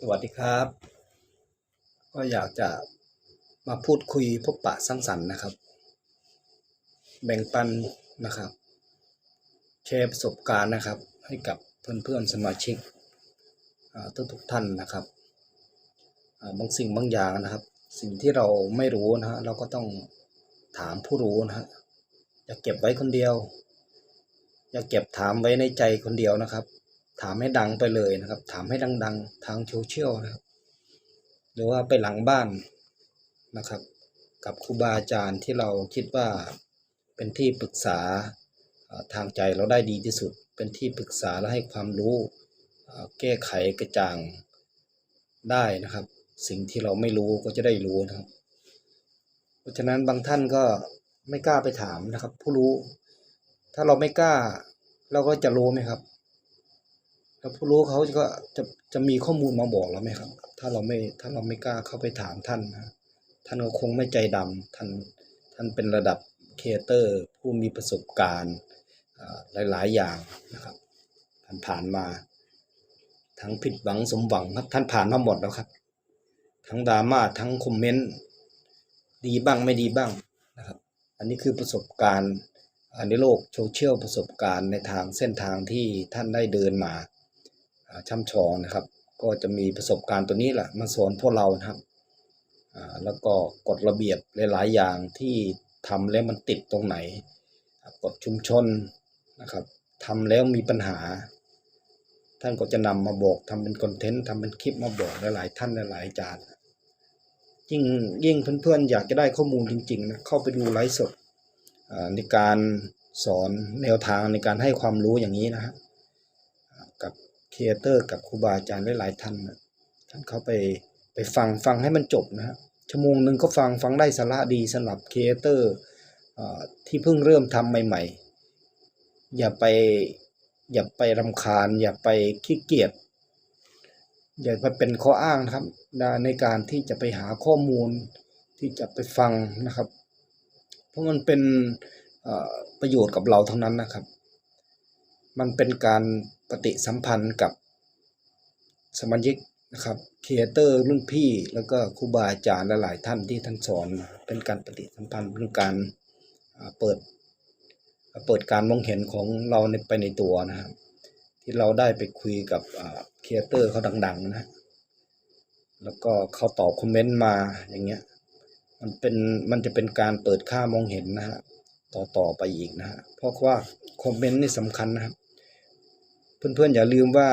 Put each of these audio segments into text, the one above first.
สวัสดีครับ ก็อยากจะมาพูดคุยพบปะสร้างสรรค์นะครับ แบ่งปันนะครับ แชร์ประสบการณ์นะครับ ให้กับเพื่อนๆสมาชิกทุกทุกท่านนะครับบางสิ่งบางอย่างนะครับ สิ่งที่เราไม่รู้นะฮะเราก็ต้องถามผู้รู้นะฮะอย่าเก็บไว้คนเดียว อย่าเก็บถามไว้ในใจคนเดียวนะครับ ถามให้ดังไปเลยนะครับ ถามให้ดัง ๆ ทางโซเชียลนะครับ หรือว่าไปหลังบ้านนะครับ กับครูบาอาจารย์ที่เราคิดว่าเป็นที่ปรึกษาทางใจเราได้ดีที่สุด เป็นที่ปรึกษาและให้ความรู้แก้ไขกระจ่างได้นะครับ สิ่งที่เราไม่รู้ก็จะได้รู้นะครับ เพราะฉะนั้นบางท่านก็ไม่กล้าไปถามนะครับ ผู้รู้ ถ้าเราไม่กล้าเราก็จะรู้ไหมครับ แล้วผู้รู้เขาก็จะจะมีข้อมูลมาบอกเราไหมครับ ถ้าเราไม่ถ้าเราไม่กล้าเข้าไปถามท่านนะท่านก็คงไม่ใจดำท่านท่านเป็นระดับเอเตอร์ ผู้มีประสบการณ์อ่าหลาย ๆ อย่างนะครับท่านผ่านมา ทั้งผิดหวังสมหวังครับท่านผ่านมาหมดแล้วครับ ทั้งดราม่าทั้งคอมเมนต์ดีบ้างไม่ดีบ้างนะครับ อันนี้คือประสบการณ์อ่าในโลกโซเชียลประสบการณ์ในทางเส้นทางที่ท่านได้เดินมา ช่ำชองนะครับ ก็จะมีประสบการณ์ตัวนี้แหละมาสอนพวกเรานะครับแล้วก็กฎระเบียบหลายๆอย่างที่ทำแล้วมันติดตรงไหนกฎชุมชนนะครับทำแล้วมีปัญหา ท่านก็จะนำมาบอกทำเป็นคอนเทนต์ทำเป็นคลิปมาบอกหลายๆท่านหลายๆอาจารย์ยิ่งยิ่งเพื่อนๆอยากจะได้ข้อมูลจริงๆนะเข้าไปดูไลฟ์สดในการสอนแนวทางในการให้ความรู้อย่างนี้นะฮะอ่ากับ ครีเอเตอร์กับครูบาอาจารย์หลายๆท่านนะท่านเขาไปไปฟังฟังให้มันจบนะฮะชั่วโมงหนึ่งก็ฟังฟังได้สาระดีสำหรับครีเอเตอร์ที่เพิ่งเริ่มทำใหม่ ๆ อย่าไปอย่าไปรำคาญ อย่าไปขี้เกียจอย่าไปเป็นข้ออ้างนะครับในการที่จะไปหาข้อมูลที่จะไปฟังนะครับ เพราะมันเป็นประโยชน์กับเราทั้งนั้นนะครับ มันเป็นการ ปฏิสัมพันธ์กับสมาชิกนะครับครีเอเตอร์รุ่นพี่แล้วก็ครูบาอาจารย์หลายท่านที่ท่านสอน เป็นการปฏิสัมพันธ์เป็นการเปิดเปิดการมองเห็นของเราในไปในตัวนะครับ ที่เราได้ไปคุยกับครีเอเตอร์เขาดัง ๆ นะ แล้วก็เขาตอบคอมเมนต์มาอย่างเงี้ยมันเป็นมันจะเป็นการเปิดค่ามองเห็นนะฮะต่อต่อไปอีกนะฮะเพราะว่าคอมเมนต์นี่สำคัญนะครับ เพื่อนๆอย่าลืมว่า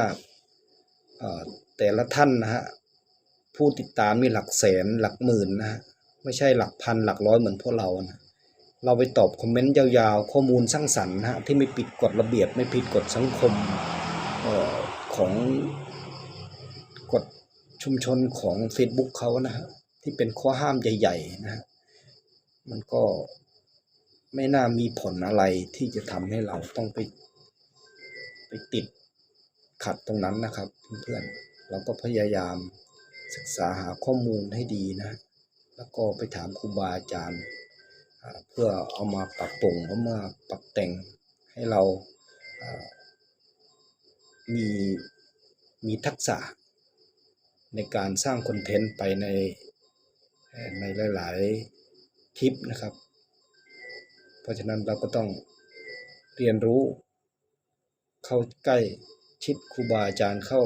แต่ละท่านนะฮะผู้ติดตามมีหลักแสนหลักหมื่นนะฮะไม่ใช่หลักพันหลักร้อยเหมือนพวกเรานะเราไปตอบคอมเมนต์ยาวๆ ข้อมูลสร้างสรรค์นะฮะที่ไม่ผิดกฎระเบียบไม่ผิดกฎสังคมออของกฎชุมชนของ Facebook เขานะฮะที่เป็นข้อห้ามใหญ่ๆนะฮะมันก็ไม่น่ามีผลอะไรที่จะทำให้เราต้องไปไปติด ขัดตรงนั้นนะครับเพื่อนๆเราก็พยายามศึกษาหาข้อมูลให้ดีนะ แล้วก็ไปถามครูบาอาจารย์ เพื่อเอามาปรับปรุงเอามาปรับแต่งให้เรามีมีทักษะในการสร้างคอนเทนต์ไปในในหลาย ๆ คลิปนะครับ เพราะฉะนั้นเราก็ต้องเรียนรู้เข้าใกล้ ชิดครูบาอาจารย์เข้า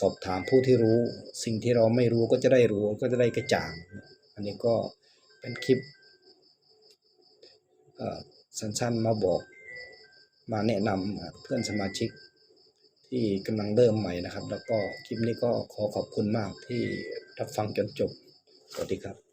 สอบถามผู้ที่รู้ สิ่งที่เราไม่รู้ก็จะได้รู้ก็จะได้กระจ่าง อันนี้ก็เป็นคลิปสั้นๆมาบอกมาแนะนำเพื่อนสมาชิกที่กำลังเริ่มใหม่นะครับ แล้วก็คลิปนี้ก็ขอขอบคุณมากที่รับฟังจนจบ สวัสดีครับ